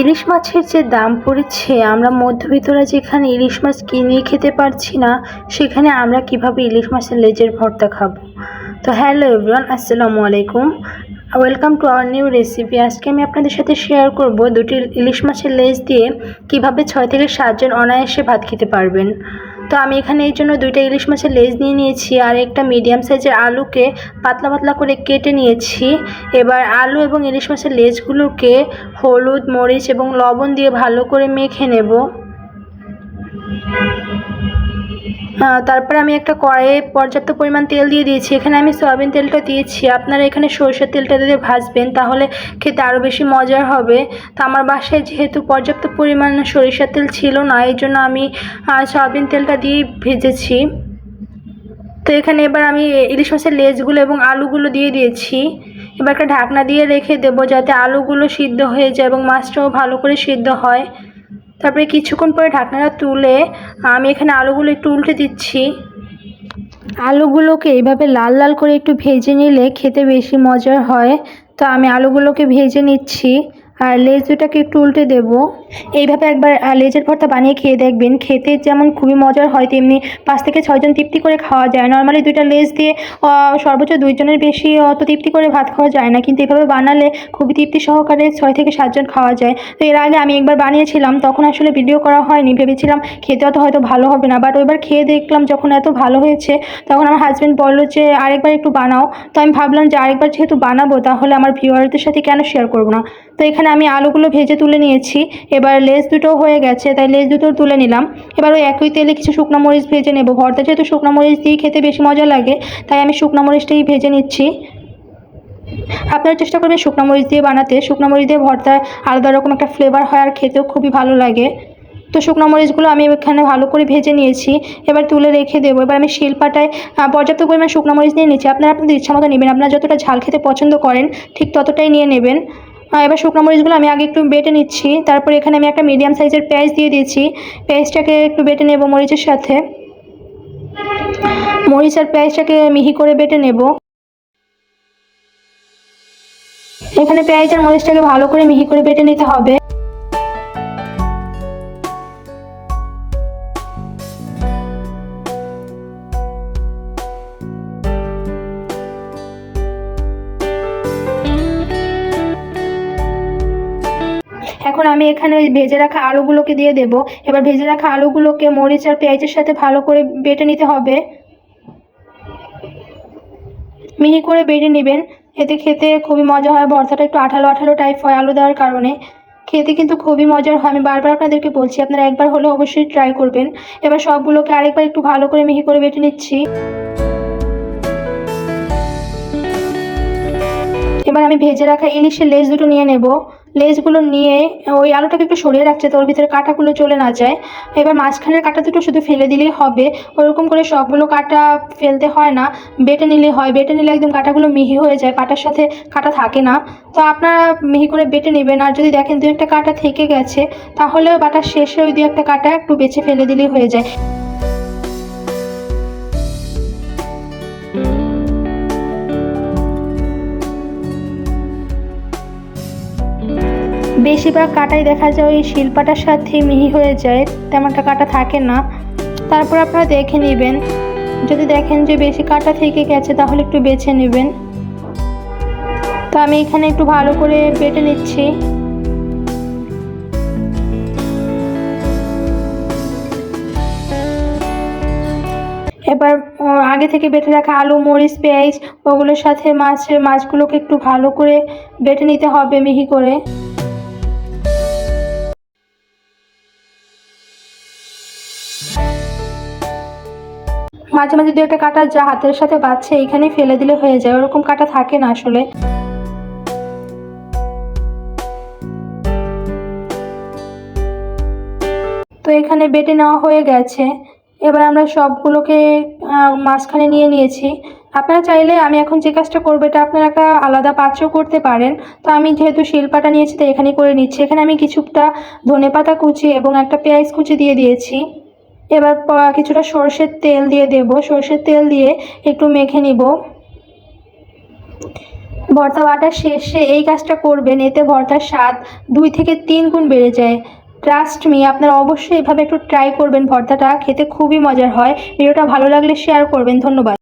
ইলিশ মাছের যে দাম পড়েছে, আমরা মধ্যবিত্তরা যেখানে ইলিশ মাছ কিনে খেতে পারছি না, সেখানে আমরা কীভাবে ইলিশ মাছের লেজের ভর্তা খাব? তো হ্যালো এভরিওয়ান, আসসালামু আলাইকুম। Welcome to our new recipe. আজকে আমি আপনাদের সাথে শেয়ার করব দুটি ইলিশ মাছের লেজ দিয়ে কীভাবে ছয় থেকে সাতজন অনায়াসে ভাত খেতে পারবেন। তো আমি এখানে এই জন্য দুইটা ইলিশ মাছের লেজ নিয়ে নিয়েছি আর একটা মিডিয়াম সাইজের আলুকে পাতলা পাতলা করে কেটে নিয়েছি। এবার আলু এবং ইলিশ মাছের লেজগুলোকে হলুদ, মরিচ এবং লবণ দিয়ে ভালো করে মেখে নেব। তারপরে আমি একটা কড়াইয়ে পর্যাপ্ত পরিমাণ তেল দিয়ে দিয়েছি। এখানে আমি সয়াবিন তেলটা দিয়েছি। আপনারা এখানে সরষের তেলটা দিয়ে ভাজবেন, তাহলে খেতে আরও বেশি মজার হবে। তো আমার বাসায় যেহেতু পর্যাপ্ত পরিমাণ সরিষার তেল ছিল না, এই জন্য আমি সয়াবিন তেলটা দিয়ে ভেজেছি। তো এখানে এবার আমি ইলিশ মাছের লেজগুলো এবং আলুগুলো দিয়ে দিয়েছি। এবার একটা ঢাকনা দিয়ে রেখে দেবো যাতে আলুগুলো সিদ্ধ হয়ে যায় এবং মাছটাও ভালো করে সিদ্ধ হয়। তারপরে কিছুক্ষণ পরে ঢাকনাটা তুলে আমি এখানে আলুগুলো একটু উল্টে দিচ্ছি। আলুগুলোকে এইভাবে লাল লাল করে একটু ভেজে নিলে খেতে বেশি মজার হয়। তো আমি আলুগুলোকে ভেজে নিচ্ছি। আর লেজ দুটাকে একটু উল্টে দেব। এইভাবে একবার লেজের ভর্তা বানিয়ে খেয়ে দেখবেন। খেতে যেমন খুবই মজার হয়, তেমনি পাঁচ থেকে ছয়জন তৃপ্তি করে খাওয়া যায়। নর্মালি দুইটা লেজ দিয়ে সর্বোচ্চ দুইজনের বেশি অত তৃপ্তি করে ভাত খাওয়া যায় না। কিন্তু এভাবে বানালে খুবই তৃপ্তি সহকারে ছয় থেকে সাতজন খাওয়া যায়। তো এর আগে আমি একবার বানিয়েছিলাম, তখন আসলে ভিডিও করা হয়নি। ভেবেছিলাম খেতে অত হয়তো ভালো হবে না। বাট ওইবার খেয়ে দেখলাম যখন এত ভালো হয়েছে, তখন আমার হাজব্যান্ড বলল যে, আরেকবার একটু বানাও। তো আমি ভাবলাম যে, আরেকবার যেহেতু বানাবো, তাহলে আমার ভিউয়ারদের সাথে কেন শেয়ার করব না? তো এখানে আমি আলুগুলো ভেজে তুলে নিয়েছি। এবার লেস দুটো হয়ে গেছে, তাই লেস দুটো তুলে নিলাম। এবার ওই একই তেলে কিছু শুকনো মরিচ ভেজে নেব। ভর্তা যেহেতু শুকনো মরিচ দিয়ে খেতে বেশি মজা লাগে, তাই আমি শুকনো মরিচটাই ভেজে নিচ্ছি। আপনারা চেষ্টা করবেন শুকনো মরিচ দিয়ে বানাতে। শুকনো মরিচ দিয়ে ভর্তা আলাদা রকম একটা ফ্লেভার হয় আর খেতেও খুবই ভালো লাগে। তো শুকনো মরিচগুলো আমি এখানে ভালো করে ভেজে নিয়েছি। এবার তুলে রেখে দেবো। এবার আমি শিলপাটায় পর্যাপ্ত পরিমাণ শুকনো মরিচ নিয়ে নিচ্ছি। আপনারা আপনাদের ইচ্ছা মতো নেবেন। আপনারা যতটা ঝাল খেতে পছন্দ করেন, ঠিক ততটাই নিয়ে নেবেন। এবার শুকনো মরিচগুলো আমি আগে একটু বেটে নিচ্ছি। তারপর এখানে আমি একটা মিডিয়াম সাইজের পেঁয়াজ দিয়ে দিয়েছি। পেঁয়াজটাকে একটু বেটে নেব মরিচের সাথে। মরিচ আর পেঁয়াজটাকে মিহি করে বেটে নেব। এখানে পেঁয়াজ আর মরিচটাকে ভালো করে মিহি করে বেটে নিতে হবে। এখন আমি এখানে ভেজে রাখা আলুগুলোকে দিয়ে দেব। এবার ভেজে রাখা আলুগুলোকে মরিচ আর পেঁয়াজের সাথে ভালো করে বেটে নিতে হবে। মিহি করে বেটে নেবেন। এতে খেতে খুবই মজা হয়। ভর্তাটা একটু আঠালো আঠালো টাইপ হয় আলু দেওয়ার কারণে। খেতে কিন্তু খুবই মজার হয়। আমি বারবার আপনাদেরকে বলছি, আপনারা একবার হলে অবশ্যই ট্রাই করবেন। এবার সবগুলোকে আরেকবার একটু ভালো করে মিহি করে বেটে নিচ্ছি। এবার আমি ভেজে রাখা ইলিশের লেজ দুটো নিয়ে নেব। লেজগুলো নিয়ে ওই আলুটাকে একটু সরিয়ে রাখছে, তো ওর ভিতরে কাঁটাগুলো চলে না যায়। এবার মাঝখানের কাঁটা দুটো শুধু ফেলে দিলেই হবে। ওরকম করে সবগুলো কাঁটা ফেলতে হয় না, বেটে নিলে হয়। বেটে নিলে একদম কাঁটাগুলো মিহি হয়ে যায়, কাঁটার সাথে কাঁটা থাকে না। তো আপনারা মিহি করে বেটে নেবেন। আর যদি দেখেন দু একটা কাঁটা থেকে গেছে তাহলে বাটার শেষে ওই দু একটা কাঁটা একটু বেছে ফেলে দিলেই হয়ে যায়। বেশিরভাগ কাটাই দেখা যায় ওই শিল্পাটার সাথে মিহি হয়ে যায় তেমনটা কাটা থাকে না। তারপর আপনারা দেখে নেবেন। যদি দেখেন যে বেশি কাটা থেকে গেছে, তাহলে একটু বেছে নেবেন। তো আমি এখানে একটু ভালো করে বেটে নিচ্ছি। এবার আগে থেকে বেটে রাখা আলু, মরিচ, পেঁয়াজ, ওগুলোর সাথে মাছের মাছগুলোকে একটু ভালো করে বেটে নিতে হবে মিহি করে। মাঝে মাঝে দু একটা কাটা যা হাতের সাথে বাচ্ছে এইখানে ফেলে দিলে হয়ে যায়। ওরকম কাটা থাকে না আসলে। তো এখানে বেটে নেওয়া হয়ে গেছে। এবার আমরা সবগুলোকে মাঝখানে নিয়ে নিয়েছি। আপনারা চাইলে আমি এখন যে কাজটা করব, এটা আপনারা একটা আলাদা পাত্র করতে পারেন। তো আমি যেহেতু শিলপাটা নিয়েছি, তো এখানেই করে নিচ্ছি। এখানে আমি কিছুটা ধনেপাতা কুচি এবং একটা পেঁয়াজ কুচি দিয়ে দিয়েছি। এবার কিছুটা সর্ষের তেল দিয়ে দেব। সর্ষের তেল দিয়ে একটু মেখে নিব। ভর্তা বাটার শেষে এই কাজটা করবেন, এতে ভর্তার স্বাদ দুই থেকে তিন গুণ বেড়ে যায়। ট্রাস্ট মি আপনারা অবশ্যই এভাবে একটু ট্রাই করবেন ভর্তাটা, খেতে খুবই মজার হয়। ভিডিওটা ভালো লাগলে শেয়ার করবেন, ধন্যবাদ।